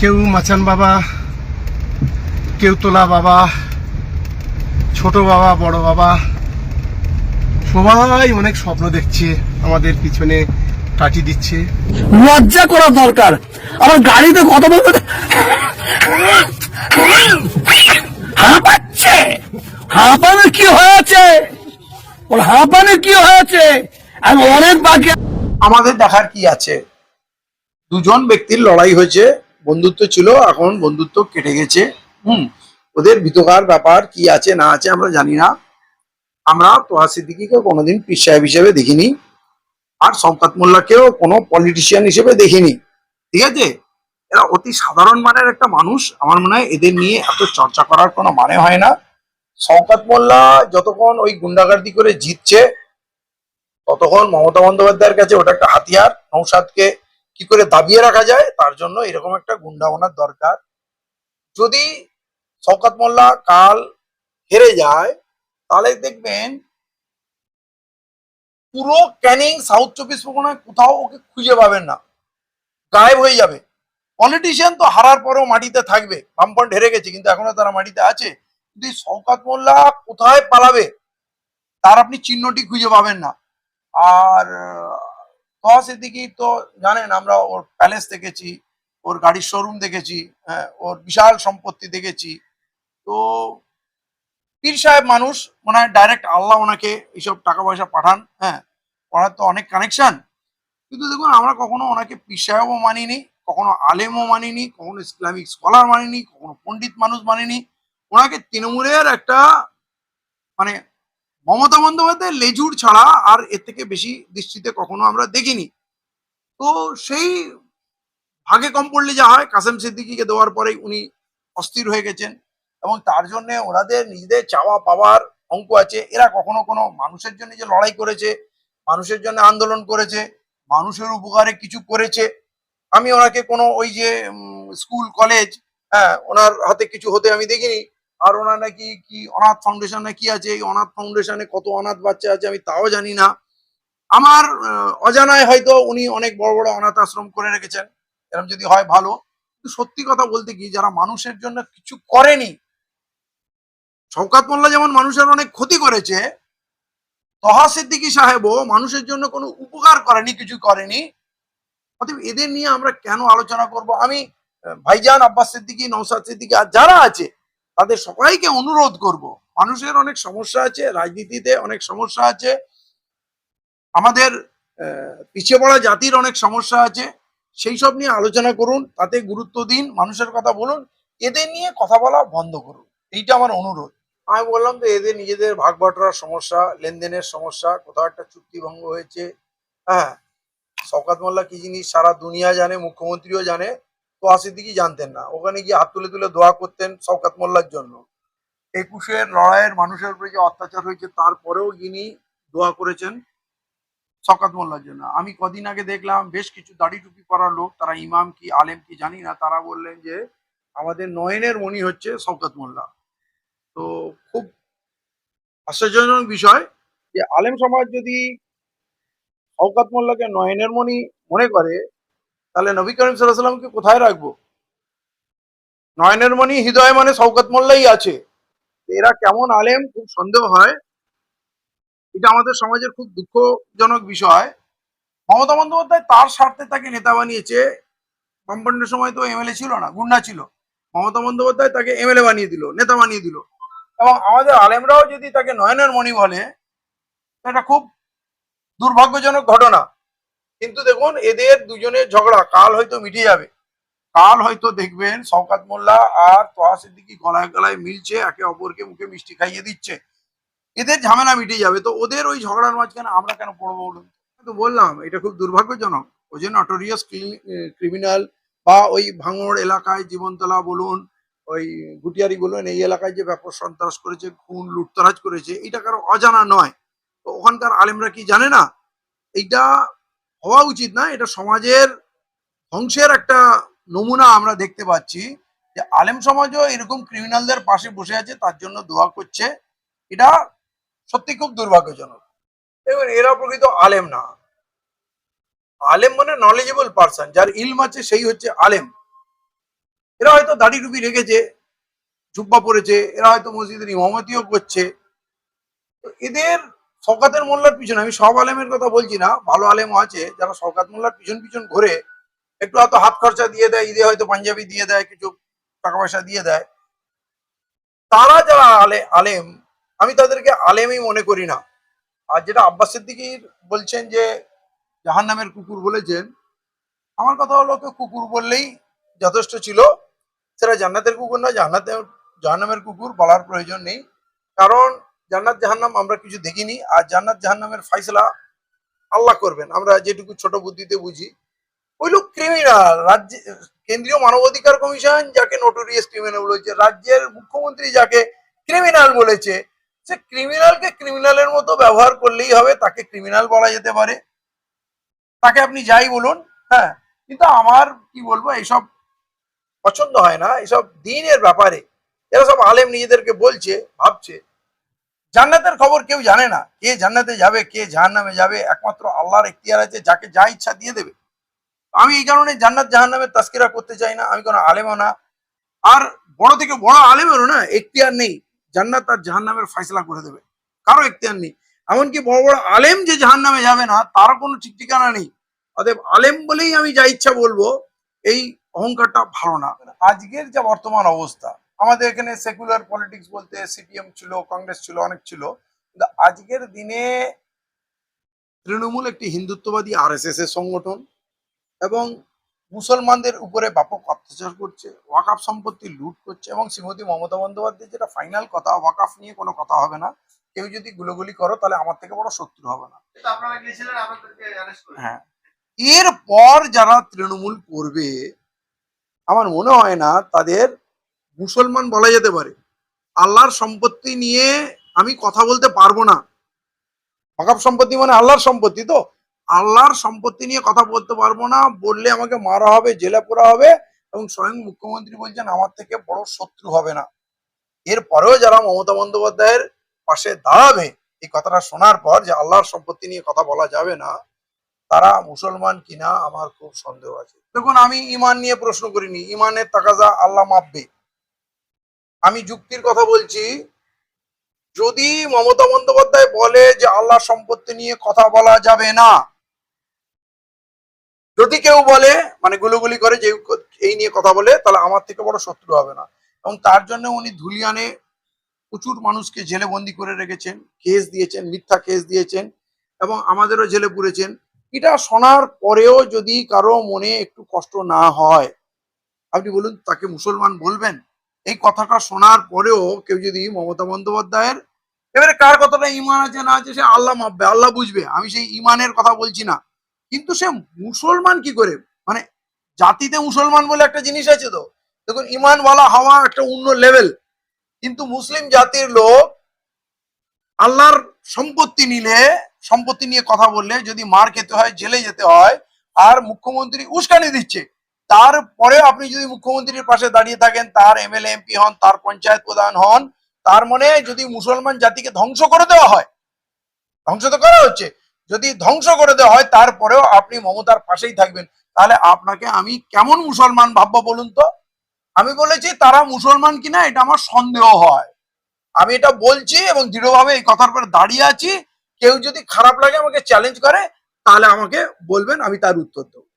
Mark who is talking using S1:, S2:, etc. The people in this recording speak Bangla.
S1: কেউ মাচান বাবা কেউ তোলা বাবা ছোট বাবা বড় বাবা সবাই অনেক স্বপ্ন দেখছে আমাদের পিছনে টাটি দিচ্ছে।
S2: লজ্জা করা দরকার। আমার গাড়িতে কত বলতে হাঁপাচ্ছে। হাঁপানো কি হয়েছে? ওর হাঁপানো কি হয়েছে? আমি অনেক বাকি
S3: আমাদের দেখার কি আছে? দুজন ব্যক্তির লড়াই হয়েছে। বন্ধুত্ব ছিল, এখন বন্ধুত্ব কেটে গেছে। হুম, ওদের ভিতকার ব্যাপার কি আছে, না আছে আমরা জানি না। আমরা তোহা সিদ্দিকিকে কোনোদিন পীর সাহেব হিসেবে দেখিনি। আর শওকাত মোল্লাকেও কোনো পলিটিশিয়ান হিসেবে দেখিনি। ঠিক আছে? এরা অতি সাধারণ মানের একটা মানুষ। আমার মনে হয় এদের নিয়ে এত চর্চা করার কোনো মানে হয় না। শওকাত মোল্লা যতক্ষণ ওই গুন্ডাগার্দি করে জিতছে, ততক্ষণ মমতা বন্দ্যোপাধ্যায়ের কাছে ওটা একটা হাতিয়ার। নৌসাদকে কি করে দাবিয়ে রাখা যায়, তার জন্য এরকম একটা গুন্ডা ওনার দরকার। যদি শওকাত মোল্লা কাল হেরে যায়, তাহলে দেখবেন পুরো ক্যানিং সাউথ চব্বিশ পরগনায় কোথাও ওকে খুঁজে পাবেন না। গায়েব হয়ে যাবে। পলিটিশিয়ান তো হারার পরেও মাটিতে থাকবে। বামপন্ট হেরে গেছে, কিন্তু এখনও তারা মাটিতে আছে। এই শওকাত মোল্লা কোথায় পালাবে, তার আপনি চিহ্নটি খুঁজে পাবেন না। আর তহা সিদ্দিকি তো জানেন আমরা ওর প্যালেস দেখেছি, ওর গাড়ির শোরুম দেখেছি হ্যাঁ ওর বিশাল সম্পত্তি দেখেছি। তো পীর সাহেব মানুষ, মনে হয় ডাইরেক্ট আল্লাহ ওনাকে এইসব টাকা পয়সা পাঠান হ্যাঁ ওনার তো অনেক কানেকশন কিন্তু দেখুন, আমরা কখনো ওনাকে পীর সাহেবও মানিনি, কখনো আলেমও মানিনি, কখনো ইসলামিক স্কলার মানিনি, কখনো পণ্ডিত মানুষ মানিনি। ওনাকে তৃণমূলের একটা মানে মমতা বন্দ্যোপাধ্যায়ের লেজুর ছাড়া আর এর থেকে বেশি দৃষ্টিতে কখনো আমরা দেখিনি। তো সেই ভাগে কম পড়লে যা হয়, কাসেম সিদ্দিকিকে দেওয়ার পরেই উনি অস্থির হয়ে গেছেন এবং তার জন্য ওনাদের নিজেদের চাওয়া পাওয়ার অঙ্ক আছে। এরা কখনো কোনো মানুষের জন্য যে লড়াই করেছে, মানুষের জন্য আন্দোলন করেছে, মানুষের উপকারে কিছু করেছে। আমি ওনাকে কোনো ওই যে স্কুল, কলেজ হ্যাঁ ওনার হাতে কিছু হতে আমি দেখিনি। আর ওনার নাকি কি অনাথ ফাউন্ডেশনে কি আছে? এই অনাথ ফাউন্ডেশনে কত অনাথ বাচ্চা আছে আমি তাও জানি না। আমার অজানায় হয়তো উনি অনেক বড় বড় অনাথ আশ্রম করে রেখেছেন। এরকম যদি হয় ভালো। কিন্তু সত্যি কথা বলতে কি, যারা মানুষের জন্য কিছু করেনি, শওকাত মোল্লা যেমন মানুষের অনেক ক্ষতি করেছে তহা সিদ্দিকী সাহেবও মানুষের জন্য কোনো উপকার করেনি, কিছু করেনি। অতএব এদের নিয়ে আমরা কেন আলোচনা করব? আমি ভাইজান আব্বাস সিদ্দিকী নৌসাদ সিদ্দিকী আর যারা আছে তাদের সবাইকে অনুরোধ করব। মানুষের অনেক সমস্যা আছে, রাজনীতিতে অনেক সমস্যা আছে, আমাদের পিছিয়ে পড়া জাতির অনেক সমস্যা আছে, সেই সব নিয়ে আলোচনা করুন, তাতে গুরুত্ব দিন, মানুষের কথা বলুন, এদের নিয়ে কথা বলা বন্ধ করুন। এইটা আমার অনুরোধ। আমি বললাম যে, এদের নিজেদের ভাগ সমস্যা, লেনদেনের সমস্যা, কোথাও একটা চুক্তি ভঙ্গ হয়েছে হ্যাঁ শওকাত মোল্লা কি জিনিস সারা দুনিয়া জানে, মুখ্যমন্ত্রীও জানে তো আসিদ্দিকি জানতেন না। ওখানে গিয়ে হাত তুলে তুলে দোয়া করতেন শওকাত মোল্লার জন্য। একুশের লড়াইয়ের মানুষের উপরে যে অত্যাচার হয়েছে, তারপরেও যিনি দোয়া করেছেন শওকাত মোল্লার জন্য। আমি কদিন আগে দেখলাম, বেশ কিছু দাড়ি টুপি পরা লোক, তারা ইমাম কি, আলেম কি জানি না, তারা বললেন যে, আমাদের নয়নের মনি হচ্ছে শওকাত মোল্লা। তো খুব আশ্চর্যজনক বিষয় যে আলেম সমাজ যদি শওকাত মোল্লাকে নয়নের মনি মনে করে তাহলে নবী করিম সাল্লাহ সাল্লামকে কোথায় রাখব? নয়নের মণি, হৃদয় মানে শওকত মোল্লাই আছে। এরা কেমন আলেম? খুব সন্দেহ হয়। এটা আমাদের সমাজের খুব দুঃখজনক বিষয়। মমতা বন্দ্যোপাধ্যায় তার স্বার্থে তাকে নেতা বানিয়েছে। বামপন্ডের সময় তো এমএলএ ছিল না, গুন্ডা ছিল। মমতা বন্দ্যোপাধ্যায় তাকে এমএলএ বানিয়ে দিল, নেতা বানিয়ে দিল। এবং আমাদের আলেমরাও যদি তাকে নয়নের মণি বলে, এটা খুব দুর্ভাগ্যজনক ঘটনা। কিন্তু দেখুন, এদের দুজনের ঝগড়া, কাল হয়তো মিটে যাবে। কাল হয়তো দেখবেন শওকাত মোল্লা আর তোহা সিদ্দিকি গলায় গলায় মিলছে, একে অপরকে মুখে মিষ্টি খাইয়ে দিচ্ছে। এদের ঝামেলা মিটে যাবে। তো ওদের ওই ঝগড়ার মাঝখানে আমরা কেন পড়ব বলুন তো? বললাম, এটা খুব দুর্ভাগ্যজনক। ওই যে নটোরিয়াস ক্রিমিনাল বা ওই ভাঙড় এলাকায় জীবনতলা বলুন, ওই গুটিয়ারি বলুন, এই এলাকায় যে ব্যাপক সন্ত্রাস করেছে, খুন, লুটতরাজ করেছে, এটা কারও অজানা নয়। তো ওখানকার আলেমরা কি জানে না? এইটা হওয়া উচিত না। এটা সমাজের ধ্বংসের একটা নমুনা আমরা দেখতে পাচ্ছি যে আলেম সমাজও এরকম ক্রিমিনালদের পাশে বসে আছে, তার জন্য দোয়া করছে। এটা সত্যি খুব দুর্ভাগ্যজনক। দেখুন, এরা প্রকৃত আলেম না। আলেম মানে নলেজেবল পার্সন যার ইলম আছে সেই হচ্ছে আলেম। এরা হয়তো দাড়ি টুপি রেখেছে, জুব্বা পরেছে, এরা হয়তো মসজিদের ইমামতিও করছে। তো এদের শওকাতের মোল্লার পিছনে, আমি সব আলেমের কথা বলছি না, ভালো আলেমও আছে, যারা শওকাত মোল্লার পিছন পিছন ঘুরে, একটু হয়তো হাত খরচা দিয়ে দেয়, ঈদে হয়তো পাঞ্জাবি দিয়ে দেয়, কিছু টাকা পয়সা দিয়ে দেয়। তারা যারা আলে, আলেম, আমি তাদেরকে আলেমই মনে করি না। আর যেটা আব্বাস সিদ্দিকির বলছেন যে, জাহান্নামের কুকুর বলেছেন, আমার কথা হলো তো কুকুর বললেই যথেষ্ট ছিল। সেটা জান্নাতের কুকুর না, জান্নাতের, জাহান্নামের কুকুর বলার প্রয়োজন নেই। কারণ জান্নাত জাহান্নাম আমরা কিছু দেখিনি। আর জান্নাত জাহান্নামের ফাইসলা আল্লাহ করবেন। আমরা যেটুকু ছোট বুদ্ধিতে বুঝি। ওই লোক ক্রিমিনাল রাজ্য, কেন্দ্রীয় মানবাধিকার কমিশন যাকে নোটোরিয়াস ক্রিমিনাল বলেছে, রাজ্যের মুখ্যমন্ত্রী যাকে ক্রিমিনাল বলেছে, সে ক্রিমিনালকে ক্রিমিনালের মতো ব্যবহার করলেই হবে, তাকে ক্রিমিনাল বলা যেতে পারে। তাকে আপনি যাই বলুন হ্যাঁ কিন্তু আমার কি বলব, এইসব পছন্দ হয় না। এসব দিনের ব্যাপারে, এরা সব আলেম নিজেদেরকে বলছে, ভাবছে। জান্নাতের খবর কেউ জানে না। কে জান্নাতে যাবে, কে জাহান্নামে যাবে, একমাত্র আল্লাহর এখতিয়ার আছে, যাকে যা ইচ্ছা দিয়ে দেবে। আমি এই কারণে জান্নাত জাহান্নামের তাস্কিরা করতে চাই না, আমি কোনো আলেমও না। আর বড় থেকে বড় আলেমেরও না এখতিয়ার নেই, জান্নাত আর জাহান্নামের ফয়সলা করে দেবে। কারও এখতিয়ার নেই। এমনকি বড় বড় আলেম যে জাহান্নামে যাবে না, তারও কোনো ঠিক ঠিকানা নেই। অতএব আলেম বলেই আমি যা ইচ্ছা বলব, এই অহংকারটা ভালো না। আজকের যা বর্তমান অবস্থা আমাদের এখানে সেকুলার পলিটিক্স বলতে সিপিএম ছিল কংগ্রেস ছিল অনেক ছিল। কিন্তু আজকের দিনে তৃণমূল একটি হিন্দুত্ববাদী আর এর সংগঠন এবং মুসলমানদের উপরে ব্যাপক অত্যাচার করছে ওয়াকাফ সম্পত্তি লুট করছে এবং শ্রীমতী মমতা বন্দ্যোপাধ্যায় যেটা ফাইনাল কথা ওয়াকাফ নিয়ে কোনো কথা হবে না। কেউ যদি গুলোগুলি করো তাহলে আমার থেকে বড় শত্রু হবে না। হ্যাঁ। এরপর যারা তৃণমূল করবে আমার মনে হয় না তাদের মুসলমান বলা যেতে পারে। আল্লাহর সম্পত্তি নিয়ে আমি কথা বলতে পারব না। ওয়াকাফ সম্পত্তি মানে আল্লাহর সম্পত্তি তো? আল্লাহর সম্পত্তি নিয়ে কথা বলতে পারব না, বললে আমাকে মারা হবে, জেলে পোড়া হবে এবং স্বয়ং মুখ্যমন্ত্রী বলছেন, আমার থেকে বড় শত্রু হবে না। এরপরেও যারা মমতা বন্দ্যোপাধ্যায়ের পাশে দাঁড়াবে, এই কথাটা শোনার পর যে আল্লাহর সম্পত্তি নিয়ে কথা বলা যাবে না, তারা মুসলমান কিনা আমার খুব সন্দেহ আছে। দেখুন, আমি ইমান নিয়ে প্রশ্ন করিনি। ইমানের তাকাজা আল্লাহ মাপবে। আমি যুক্তির কথা বলছি, যদি মমতা বন্দ্যোপাধ্যায় বলে যে আল্লাহ সম্পত্তি নিয়ে কথা বলা যাবে না, যদি কেউ বলে মানে গুলোগুলি করে যে এই নিয়ে কথা বলে, তাহলে আমার থেকে বড় শত্রু হবে না। এবং তার জন্য উনি ধুলিয়ানে প্রচুর মানুষকে জেলে বন্দি করে রেখেছেন, কেস দিয়েছেন, মিথ্যা কেস দিয়েছেন, এবং আমাদেরও জেলে পুরেছেন। এটা শোনার পরেও যদি কারও মনে একটু কষ্ট না হয়, আপনি বলুন, তাকে মুসলমান বলবেন? এই কথাটা শোনার পরেও কেউ যদি মমতা বন্দ্যোপাধ্যায়ের, এবারে কার কতটা ইমান আছে, না আছে, সে আল্লাহ মাপবে, আল্লাহ বুঝবে। আমি সেই ইমানের কথা বলছি না। কিন্তু সে মুসলমান কি করে? মানে জাতিতে মুসলমান বলে একটা জিনিস আছে তো? দেখুন ইমান বলা হওয়া একটা অন্য লেভেল কিন্তু মুসলিম জাতির লোক আল্লাহর সম্পত্তি নিলে, সম্পত্তি নিয়ে কথা বললে, যদি মার খেতে হয়, জেলে যেতে হয়, আর মুখ্যমন্ত্রী উস্কানি দিচ্ছে তারপরে আপনি যদি মুখ্যমন্ত্রীর পাশে দাঁড়িয়ে থাকেন, তার এমএলএ, এমপি হন, তার পঞ্চায়েত প্রধান হন, তার মানে যদি মুসলমান জাতিকে ধ্বংস করে দেওয়া হয়, ধ্বংস তো করা হচ্ছে, যদি ধ্বংস করে দেওয়া হয়, তারপরেও আপনি মমতার পাশেই থাকবেন, তাহলে আপনাকে আমি কেমন মুসলমান ভাববো বলুন তো? আমি বলেছি, তারা মুসলমান কিনা এটা আমার সন্দেহ হয়। আমি এটা বলছি এবং দৃঢ়ভাবে এই কথার পরে দাঁড়িয়ে আছি। কেউ যদি খারাপ লাগে আমাকে চ্যালেঞ্জ করে, তাহলে আমাকে বলবেন, আমি তার উত্তর দেবো।